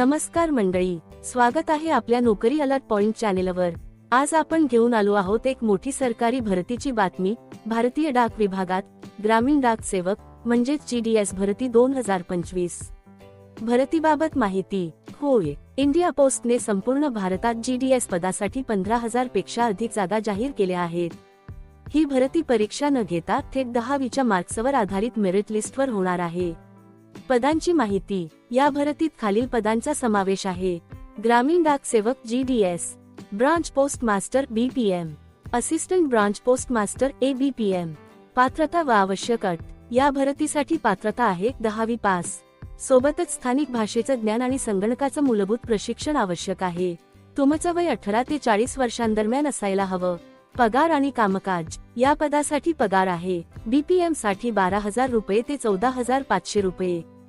नमस्कार मंडळी स्वागत आहे आपल्या नोकरी अलर्ट पॉइंट चॅनेलवर. आज आपण घेऊन आलो आहोत एक मोठी सरकारी भरतीची बातमी भारतीय डाक विभागात ग्रामीण डाक सेवक म्हणजेच जीडीएस भरती दोन हजार पंचवीस. भरतीबाबत माहिती होय इंडिया पोस्टने संपूर्ण भारतात जीडीएस पदासाठी पंधरा हजारपेक्षा अधिक जागा जाहीर केल्या आहेत. ही भरती परीक्षा न घेता थेट दहावीच्या मार्क्सवर आधारित मेरिट लिस्टवर होणार आहे. पदांची माहिती. या भरतीत खालील पदांचा समावेश आहे. ग्रामीण डाक सेवक as branch post master BPM assistant branch post master A BPM पात्रता व आवश्यक अट. या भरतीसाठी पात्रता आहे दहावी पास. सोबतच स्थानिक भाषेचं ज्ञान आणि संगणकाचं मूलभूत प्रशिक्षण आवश्यक आहे. तुमचं वय अठरा ते चाळीस वर्षांदरम्यान असायला हवं. पगार आणि कामकाज. या पदासाठी पगार आहे. बीपीएमसाठी बारा हजार रुपये ते चौदा हजार पाचशे रुपये.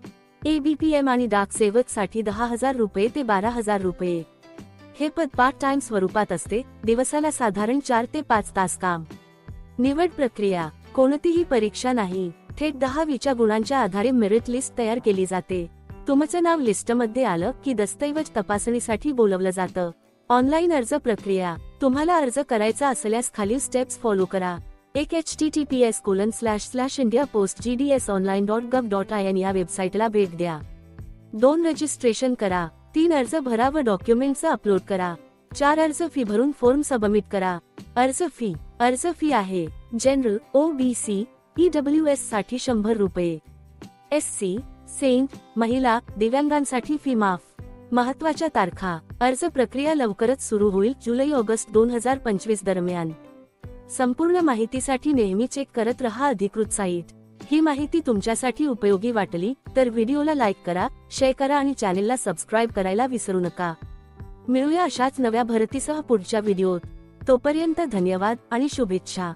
एबीपीएम आणि डाक सेवकसाठी दहा हजार रुपये ते बारा हजार रुपये. हे पद पार्ट टाइम स्वरूपात असते दिवसाला साधारण चार ते पाच तास काम. निवड प्रक्रिया कोणतीही परीक्षा नाही थेट दहावीच्या गुणांच्या आधारे मेरिट लिस्ट तयार केली जाते. तुमचं नाव लिस्टमध्ये आलं की दस्तऐवज तपासणीसाठी बोलवलं जातं. ऑनलाईन अर्ज प्रक्रिया तुम्हाला अर्ज करायचा असल्यास खालील स्टेप्स फॉलो करा. एक H T T P S colon slash slash India post G D S online dot gov dot I N या वेबसाईटला भेट द्या. दोन रजिस्ट्रेशन करा तीन अर्ज भरा व डॉक्युमेंटचा अपलोड करा. चार अर्ज फी भरून फॉर्म सबमिट करा. अर्ज फी अर्ज फी आहे. General O B C EW एससाठी शंभर रुपये. एस सी सेंट महिला दिव्यांगांसाठी फी माफ. महत्त्वाच्या तारखा अर्ज प्रक्रिया लवकरच सुरू होईल जुलै ऑगस्ट दोन हजार पंचवीस दरम्यान. संपूर्ण माहितीसाठी नेहमी चेक करत रहा अधिकृत साईट. ही माहिती तुमच्यासाठी उपयोगी वाटली तर व्हिडिओला लाईक करा शेअर करा आणि चॅनेलला सबस्क्राईब करायला विसरू नका. मिळूया अशाच नव्या भरतीसह पुढच्या व्हिडिओत. तोपर्यंत धन्यवाद आणि शुभेच्छा.